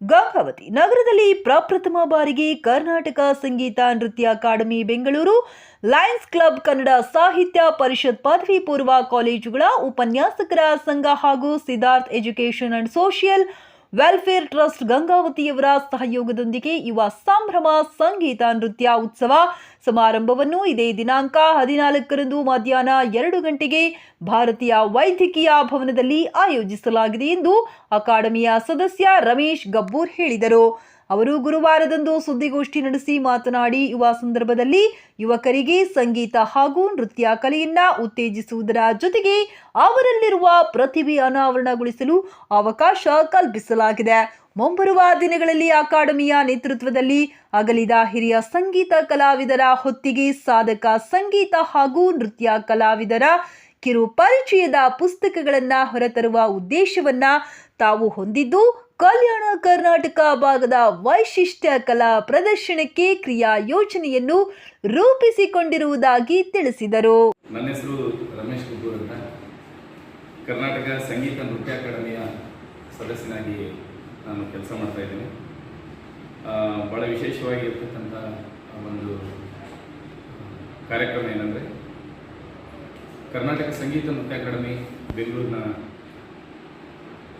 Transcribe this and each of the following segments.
ಗಂಗಾವತಿ ನಗರದಲ್ಲಿ ಪ್ರಪ್ರಥಮ ಬಾರಿಗೆ ಕರ್ನಾಟಕ ಸಂಗೀತ ನೃತ್ಯ academy, Bengaluru. Lions club Kannada Sahitya Parishat ಪದವಿ ಪೂರ್ವ ಕಾಲೇಜುಗಳ ಉಪನ್ಯಾಸಕರ ಸಂಘ ಹಾಗೂ Siddharth education and social welfare trust ಗಂಗಾವತಿಯವರ ಸಹಯೋಗದೊಂದಿಗೆ ಯುವ ಸಂಭ್ರಮ ಸಂಗೀತ ನೃತ್ಯ ಉತ್ಸವ ಸಮಾರಂಭವನ್ನು ಇದೇ ದಿನಾಂಕ ಹದಿನಾಲ್ಕರಂದು ಮಧ್ಯಾಹ್ನ ಎರಡು ಗಂಟೆಗೆ ಭಾರತೀಯ ವೈದ್ಯಕೀಯ ಭವನದಲ್ಲಿ ಆಯೋಜಿಸಲಾಗಿದೆ ಎಂದು ಅಕಾಡೆಮಿಯ ಸದಸ್ಯ ರಮೇಶ್ ಗಬ್ಬೂರ್ ಹೇಳಿದರು. ಅವರು ಗುರುವಾರದಂದು ಸುದ್ದಿಗೋಷ್ಠಿ ನಡೆಸಿ ಮಾತನಾಡಿ, ಯುವ ಸಂದರ್ಭದಲ್ಲಿ ಯುವಕರಿಗೆ ಸಂಗೀತ ಹಾಗೂ ನೃತ್ಯ ಕಲೆಯನ್ನ ಉತ್ತೇಜಿಸುವುದರ ಜೊತೆಗೆ ಅವರಲ್ಲಿರುವ ಪ್ರತಿಭೆ ಅನಾವರಣಗೊಳಿಸಲು ಅವಕಾಶ ಕಲ್ಪಿಸಲಾಗಿದೆ. ಮುಂಬರುವ ದಿನಗಳಲ್ಲಿ ಅಕಾಡೆಮಿಯ ನೇತೃತ್ವದಲ್ಲಿ ಅಗಲಿದ ಹಿರಿಯ ಸಂಗೀತ ಕಲಾವಿದರ ಹೊತ್ತಿಗೆ ಸಾಧಕ, ಸಂಗೀತ ಹಾಗೂ ನೃತ್ಯ ಕಲಾವಿದರ ಕಿರು ಪರಿಚಯದ ಪುಸ್ತಕಗಳನ್ನ ಹೊರತರುವ ಉದ್ದೇಶವನ್ನ ತಾವು ಹೊಂದಿದ್ದು, ಕಲ್ಯಾಣ ಕರ್ನಾಟಕ ಭಾಗದ ವೈಶಿಷ್ಟ್ಯ ಕಲಾ ಪ್ರದರ್ಶನಕ್ಕೆ ಕ್ರಿಯಾ ಯೋಜನೆಯನ್ನು ರೂಪಿಸಿಕೊಂಡಿರುವುದಾಗಿ ತಿಳಿಸಿದರು. ನನ್ನ ಹೆಸರು ರಮೇಶ್ ಅಂತ. ಕರ್ನಾಟಕ ಸಂಗೀತ ನೃತ್ಯ ಅಕಾಡೆಮಿಯ ಸದಸ್ಯನಾಗಿ ನಾನು ಕೆಲಸ ಮಾಡ್ತಾ ಇದ್ದೇನೆ. ಭಾಳ ವಿಶೇಷವಾಗಿ ಇರ್ತಕ್ಕಂಥ ಒಂದು ಕಾರ್ಯಕ್ರಮ ಏನಂದರೆ ಕರ್ನಾಟಕ ಸಂಗೀತ ನೃತ್ಯ ಅಕಾಡೆಮಿ ಬೆಂಗಳೂರಿನ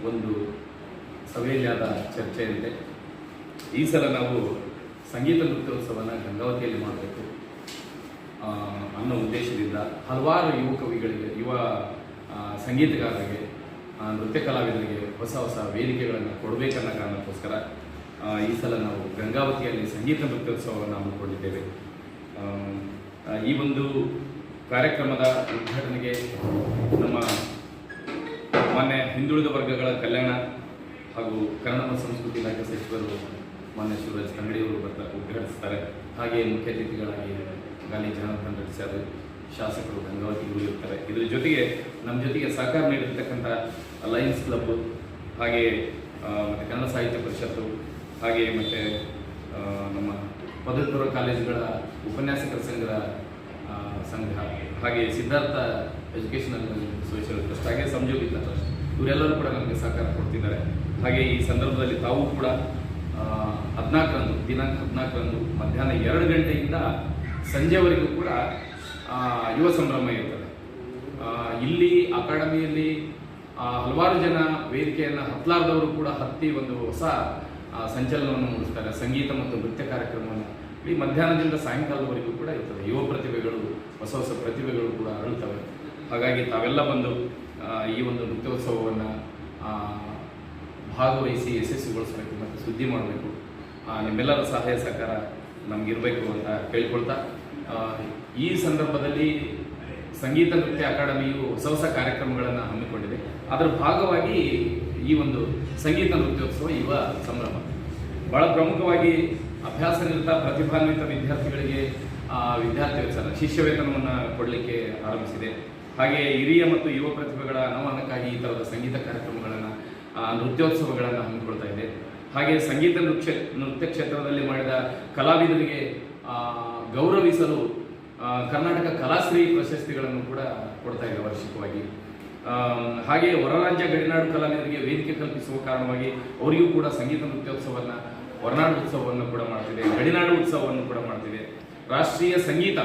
ಒಂದು ಸಭೆಯಲ್ಲಿ ಆದ ಚರ್ಚೆಯಂತೆ ಈ ಸಲ ನಾವು ಸಂಗೀತ ನೃತ್ಯೋತ್ಸವನ ಗಂಗಾವತಿಯಲ್ಲಿ ಮಾಡಬೇಕು. ಅನ್ನೋ ಉದ್ದೇಶದಿಂದ ಹಲವಾರು ಯುವ ಕವಿಗಳಿಗೆ, ಯುವ ಸಂಗೀತಗಾರರಿಗೆ ನೃತ್ಯ ಕಲಾವಿದರಿಗೆ ಹೊಸ ಹೊಸ ವೇದಿಕೆಗಳನ್ನು ಕೊಡಬೇಕನ್ನೋ ಕಾರಣಕ್ಕೋಸ್ಕರ ಈ ಸಲ ನಾವು ಗಂಗಾವತಿಯಲ್ಲಿ ಸಂಗೀತ ನೃತ್ಯೋತ್ಸವವನ್ನು ಹಮ್ಮಿಕೊಂಡಿದ್ದೇವೆ. ಈ ಒಂದು ಕಾರ್ಯಕ್ರಮದ ಉದ್ಘಾಟನೆಗೆ ನಮ್ಮ ಮಾನ್ಯ ಹಿಂದುಳಿದ ವರ್ಗಗಳ ಕಲ್ಯಾಣ ಹಾಗೂ ಕನ್ನಡ ಸಂಸ್ಕೃತಿ ಇಲಾಖೆ ಸಚಿವರು ಮಾನ್ಯ ಶಿವರಾಜ್ ತಂಗಡಿಯವರು ಬರ್ತಾರೆ ಉದ್ಘಾಟಿಸ್ತಾರೆ. ಹಾಗೆ ಮುಖ್ಯ ಅತಿಥಿಗಳಾಗಿ ಗಾಲಿ ಜನಾರ್ದನ್ ರೆಡ್ಡಿ ಶಾಸಕರು ಗಂಗಾವತಿಗಳು ಇರ್ತಾರೆ. ಇದರ ಜೊತೆಗೆ ನಮ್ಮ ಜೊತೆಗೆ ಸಹಕಾರ ನೀಡಿರ್ತಕ್ಕಂಥ ಲಯನ್ಸ್ ಕ್ಲಬ್ ಹಾಗೆ ಆ, ಮತ್ತು ಕನ್ನಡ ಸಾಹಿತ್ಯ ಪರಿಷತ್ತು ಹಾಗೆ ಮತ್ತು ನಮ್ಮ ಪದವಿ ಪೂರ್ವ ಕಾಲೇಜುಗಳ ಉಪನ್ಯಾಸಕರ ಸಂಘದ ಸಂಘ ಹಾಗೆ ಸಿದ್ಧಾರ್ಥ ಎಜುಕೇಷನಲ್ ಸೋಷಿಯಲ್ ಟ್ರಸ್ಟ್ ಹಾಗೆ ಸಂಜೋಗಿ ಟ್ರಸ್ಟ್ ಇವರೆಲ್ಲರೂ ಕೂಡ ನಮಗೆ ಸಹಕಾರ ಕೊಡ್ತಿದ್ದಾರೆ. ಹಾಗೆ ಈ ಸಂದರ್ಭದಲ್ಲಿ ತಾವು ಕೂಡ ಹದಿನಾಲ್ಕರಂದು, ದಿನಾಂಕ ಹದಿನಾಲ್ಕರಂದು ಮಧ್ಯಾಹ್ನ ಎರಡು ಗಂಟೆಯಿಂದ ಸಂಜೆವರೆಗೂ ಕೂಡ ಯುವ ಸಂಭ್ರಮ ಇರ್ತದೆ. ಇಲ್ಲಿ ಅಕಾಡೆಮಿಯಲ್ಲಿ ಹಲವಾರು ಜನ ವೇದಿಕೆಯನ್ನು ಹತ್ತಲಾರ್ದವರು ಕೂಡ ಹತ್ತಿ ಒಂದು ಹೊಸ ಸಂಚಲನವನ್ನು ಮೂಡಿಸ್ತಾರೆ. ಸಂಗೀತ ಮತ್ತು ನೃತ್ಯ ಕಾರ್ಯಕ್ರಮವನ್ನು. ಈ ಮಧ್ಯಾಹ್ನದಿಂದ ಸಾಯಂಕಾಲದವರೆಗೂ ಕೂಡ ಇರ್ತದೆ. ಯುವ ಪ್ರತಿಭೆಗಳು, ಹೊಸ ಹೊಸ ಪ್ರತಿಭೆಗಳು ಕೂಡ ಅರಳುತ್ತವೆ ಹಾಗಾಗಿ ತಾವೆಲ್ಲ ಬಂದು ಈ ಒಂದು ನೃತ್ಯೋತ್ಸವವನ್ನು ಭಾಗವಹಿಸಿ, ಯಶಸ್ವಿಗೊಳಿಸಬೇಕು ಮತ್ತು ಸುದ್ದಿ ಮಾಡಬೇಕು. ನಿಮ್ಮೆಲ್ಲರ ಸಹಾಯ ಸಹಕಾರ ನಮಗಿರಬೇಕು ಅಂತ ಕೇಳ್ಕೊಳ್ತಾ ಈ ಸಂದರ್ಭದಲ್ಲಿ ಸಂಗೀತ ನೃತ್ಯ ಅಕಾಡೆಮಿಯು ಹೊಸ ಹೊಸ ಕಾರ್ಯಕ್ರಮಗಳನ್ನು ಹಮ್ಮಿಕೊಂಡಿದೆ. ಅದರ ಭಾಗವಾಗಿ ಈ ಒಂದು ಸಂಗೀತ ನೃತ್ಯೋತ್ಸವ ಯುವ ಸಂಭ್ರಮ. ಭಾಳ ಪ್ರಮುಖವಾಗಿ ಅಭ್ಯಾಸ ನಿರತ ಪ್ರತಿಭಾನ್ವಿತ ವಿದ್ಯಾರ್ಥಿಗಳಿಗೆ ವಿದ್ಯಾರ್ಥಿ ವೇತನ ಶಿಷ್ಯ ವೇತನವನ್ನು ಕೊಡಲಿಕ್ಕೆ ಆರಂಭಿಸಿದೆ. ಹಾಗೆ ಹಿರಿಯ ಮತ್ತು ಯುವ ಪ್ರತಿಭೆಗಳ ಅನುಮಾನಕ್ಕಾಗಿ ಈ ಥರದ ಸಂಗೀತ ಕಾರ್ಯಕ್ರಮಗಳನ್ನು ನೃತ್ಯೋತ್ಸವಗಳನ್ನು ಹಮ್ಮಿಕೊಳ್ತಾ ಇದೆ. ಹಾಗೆ ಸಂಗೀತ ನೃತ್ಯ ನೃತ್ಯ ಕ್ಷೇತ್ರದಲ್ಲಿ ಮಾಡಿದ ಕಲಾವಿದರಿಗೆ ಗೌರವಿಸಲು ಕರ್ನಾಟಕ ಕಲಾಶ್ರೀ ಪ್ರಶಸ್ತಿಗಳನ್ನು ಕೂಡ ಕೊಡ್ತಾ ಇದೆ ವಾರ್ಷಿಕವಾಗಿ. ಹಾಗೆ ಹೊರರಾಜ್ಯ ಗಡಿನಾಡು ಕಲಾವಿದರಿಗೆ ವೇದಿಕೆ ಕಲ್ಪಿಸುವ ಕಾರಣವಾಗಿ ಅವರಿಗೂ ಕೂಡ ಸಂಗೀತ ನೃತ್ಯೋತ್ಸವವನ್ನು ಹೊರನಾಡು ಉತ್ಸವವನ್ನು ಕೂಡ ಮಾಡ್ತಿದೆ, ಗಡಿನಾಡು ಉತ್ಸವವನ್ನು ಕೂಡ ಮಾಡ್ತಿದೆ. ರಾಷ್ಟ್ರೀಯ ಸಂಗೀತ,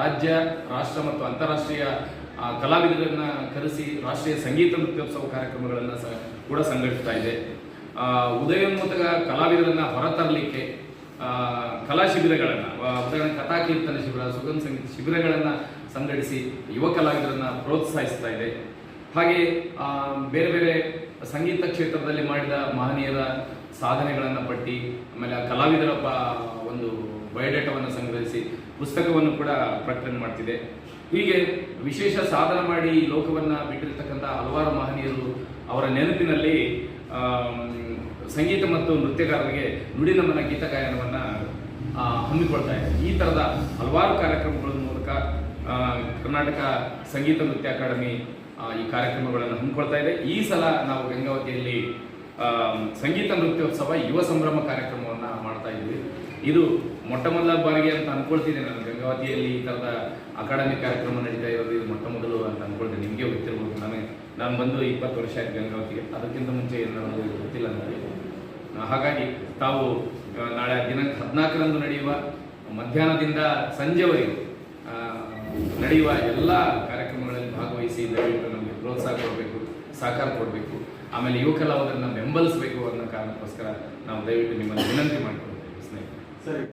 ರಾಜ್ಯ, ರಾಷ್ಟ್ರ ಮತ್ತು ಅಂತಾರಾಷ್ಟ್ರೀಯ ಕಲಾವಿದರನ್ನು ಕರೆಸಿ ರಾಷ್ಟ್ರೀಯ ಸಂಗೀತ ನೃತ್ಯೋತ್ಸವ ಕಾರ್ಯಕ್ರಮಗಳನ್ನು ಕೂಡ ಸಂಘಟಿಸ್ತಾ ಇದೆ. ಉದಯೋನ್ಮುಖ ಕಲಾವಿದರನ್ನ ಹೊರತರಲಿಕ್ಕೆ ಕಲಾ ಶಿಬಿರಗಳನ್ನು ಉದಾಹರಣೆ ಕಥಾ ಕೀರ್ತನ ಶಿಬಿರ, ಸುಗಮ ಸಂಗೀತ ಶಿಬಿರಗಳನ್ನು ಸಂಘಟಿಸಿ ಯುವ ಕಲಾವಿದರನ್ನ ಪ್ರೋತ್ಸಾಹಿಸ್ತಾ ಇದೆ. ಹಾಗೆ ಬೇರೆ ಬೇರೆ ಸಂಗೀತ ಕ್ಷೇತ್ರದಲ್ಲಿ ಮಾಡಿದ ಮಹನೀಯರ ಸಾಧನೆಗಳನ್ನು ಪಟ್ಟಿ, ಆಮೇಲೆ ಆ ಕಲಾವಿದರ ಪ, ಒಂದು ಬಯೋಡೇಟಾವನ್ನು ಸಂಗ್ರಹಿಸಿ ಪುಸ್ತಕವನ್ನು ಕೂಡ ಪ್ರಕಟಣೆ ಮಾಡ್ತಿದೆ. ಹೀಗೆ ವಿಶೇಷ ಸಾಧನೆ ಮಾಡಿ ಲೋಕವನ್ನು ಬಿಟ್ಟಿರ್ತಕ್ಕಂಥ ಹಲವಾರು ಮಹನೀಯರು ಅವರ ನೆನಪಿನಲ್ಲಿ ಸಂಗೀತ ಮತ್ತು ನೃತ್ಯಗಾರರಿಗೆ ನಮ್ಮನ ಗೀತ ಗಾಯನವನ್ನು ಹಮ್ಮಿಕೊಳ್ತಾ ಇದೆ ಈ ಥರದ ಹಲವಾರು ಕಾರ್ಯಕ್ರಮಗಳ ಮೂಲಕ ಕರ್ನಾಟಕ ಸಂಗೀತ ನೃತ್ಯ ಅಕಾಡೆಮಿ ಈ ಕಾರ್ಯಕ್ರಮಗಳನ್ನು ಹಮ್ಮಿಕೊಳ್ತಾ ಇದೆ. ಈ ಸಲ ನಾವು ಗಂಗಾವತಿಯಲ್ಲಿ ಸಂಗೀತ ನೃತ್ಯೋತ್ಸವ, ಯುವ ಸಂಭ್ರಮ ಕಾರ್ಯಕ್ರಮವನ್ನು ಮಾಡ್ತಾ ಇದ್ವಿ. ಇದು ಮೊಟ್ಟ ಮೊದಲ ಬಾರಿಗೆ ಅಂತ ಅನ್ಕೊಳ್ತೀನಿ ನಾನು. ಗಂಗಾವತಿಯಲ್ಲಿ ಈ ಥರದ ಅಕಾಡೆಮಿ ಕಾರ್ಯಕ್ರಮ ನಡೀತಾ ಇರೋದು ಇದು ಮೊಟ್ಟ ಮೊದಲು ಅಂತ ಅನ್ಕೊಳ್ತೀನಿ. ನಿಮಗೆ ಗೊತ್ತಿರ್ಬೋದು. ನಾನೇ, ನಾನು ಬಂದು ಇಪ್ಪತ್ತು ವರ್ಷ ಆಯ್ತು ಗಂಗಾವತಿಗೆ. ಅದಕ್ಕಿಂತ ಮುಂಚೆ ಏನು ನನಗೆ ಗೊತ್ತಿಲ್ಲ ನನಗೆ. ಹಾಗಾಗಿ ತಾವು ನಾಳೆ ದಿನಾಂಕ ಹದಿನಾಲ್ಕರಂದು ನಡೆಯುವ ಮಧ್ಯಾಹ್ನದಿಂದ ಸಂಜೆವರೆಗೂ ನಡೆಯುವ ಎಲ್ಲ ಕಾರ್ಯಕ್ರಮಗಳಲ್ಲಿ ಭಾಗವಹಿಸಿ ದಯವಿಟ್ಟು ನಮಗೆ ಪ್ರೋತ್ಸಾಹ ಕೊಡಬೇಕು, ಸಹಕಾರ ಕೊಡಬೇಕು. ಆಮೇಲೆ ಯುವ ಬೆಂಬಲಿಸಬೇಕು ಅನ್ನೋ ಕಾರಣಕ್ಕೋಸ್ಕರ ನಾವು ದಯವಿಟ್ಟು ನಿಮ್ಮನ್ನು ವಿನಂತಿ ಮಾಡಿಕೊಳ್ತೇವೆ ಸ್ನೇಹಿತರೆ. ಸರಿ.